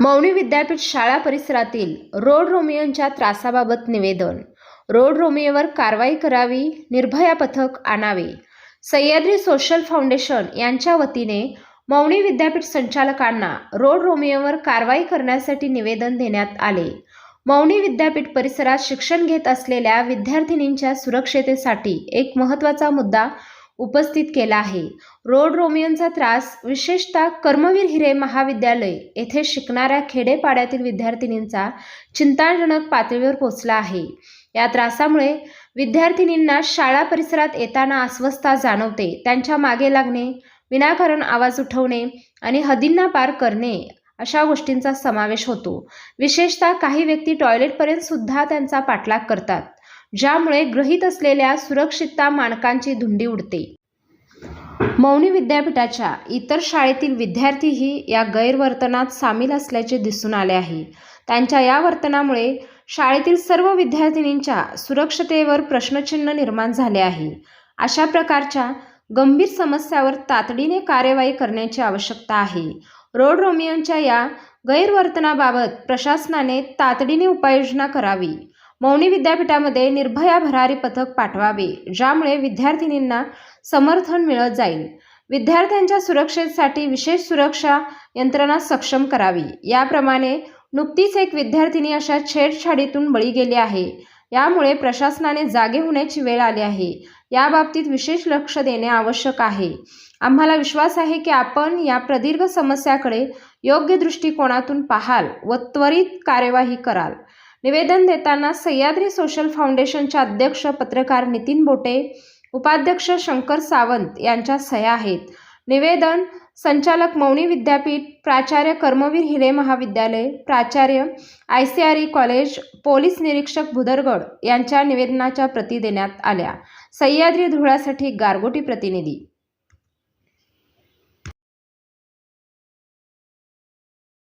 मौनी विद्यापीठ शाळा परिसरातील रोड रोमियोंच्या त्रासाबाबत निवेदन. रोड रोमियोवर कारवाई करावी निर्भया पथक आणावे. सह्याद्री सोशल फाउंडेशन यांच्या वतीने मौनी विद्यापीठ संचालकांना रोड रोमियोवर कारवाई करण्यासाठी निवेदन देण्यात आले. मौनी विद्यापीठ परिसरात शिक्षण घेत असलेल्या विद्यार्थिनींच्या सुरक्षतेसाठी एक महत्त्वाचा मुद्दा उपस्थित केला आहे. रोड रोमियोंचा त्रास विशेषतः कर्मवीर हिरे महाविद्यालय येथे शिकणाऱ्या खेडेपाड्यातील विद्यार्थिनींचा चिंताजनक पातळीवर पोहोचला आहे. या त्रासामुळे विद्यार्थिनींना शाळा परिसरात येताना अस्वस्थता जाणवते. त्यांच्या मागे लागणे विनाकारण आवाज उठवणे आणि हद्दींना पार करणे अशा गोष्टींचा समावेश होतो. विशेषतः काही व्यक्ती टॉयलेटपर्यंत सुद्धा त्यांचा पाठलाग करतात. ज्यामुळे गृहीत असलेल्या सुरक्षितता मानकांची धुंडी उडते. मौनी विद्यापीठाच्या इतर शाळेतील विद्यार्थीही या गैरवर्तनात सामील असल्याचे दिसून आले आहे. त्यांच्या या वर्तनामुळे शाळेतील सर्व विद्यार्थिनींच्या सुरक्षतेवर प्रश्नचिन्ह निर्माण झाले आहे. अशा प्रकारच्या गंभीर समस्यावर तातडीने कार्यवाही करण्याची आवश्यकता आहे. रोड रोमियोंच्या या गैरवर्तनाबाबत प्रशासनाने तातडीने उपाययोजना करावी. मौनी विद्यापीठामध्ये निर्भया भरारी पथक पाठवावे ज्यामुळे विद्यार्थिनींना समर्थन मिळत जाईल. विद्यार्थ्यांच्या सुरक्षेसाठी विशेष सुरक्षा यंत्रणा सक्षम करावी. याप्रमाणे नुकतीच एक विद्यार्थिनी अशा छेडछाडीतून बळी गेली आहे. यामुळे प्रशासनाने जागे होण्याची वेळ आली आहे. याबाबतीत विशेष लक्ष देणे आवश्यक आहे. आम्हाला विश्वास आहे की आपण या प्रदीर्घ समस्याकडे योग्य दृष्टिकोनातून पाहाल व त्वरित कार्यवाही कराल. निवेदन देताना सह्याद्री सोशल फाउंडेशनचे अध्यक्ष पत्रकार नितीन बोटे उपाध्यक्ष शंकर सावंत यांच्या सह्या आहेत. निवेदन संचालक मौनी विद्यापीठ प्राचार्य कर्मवीर हिरे महाविद्यालय प्राचार्य I C R E college police निरीक्षक भुदरगड यांच्या निवेदनाच्या प्रती देण्यात आल्या. सह्याद्री धुळ्यासाठी गारगोटी प्रतिनिधी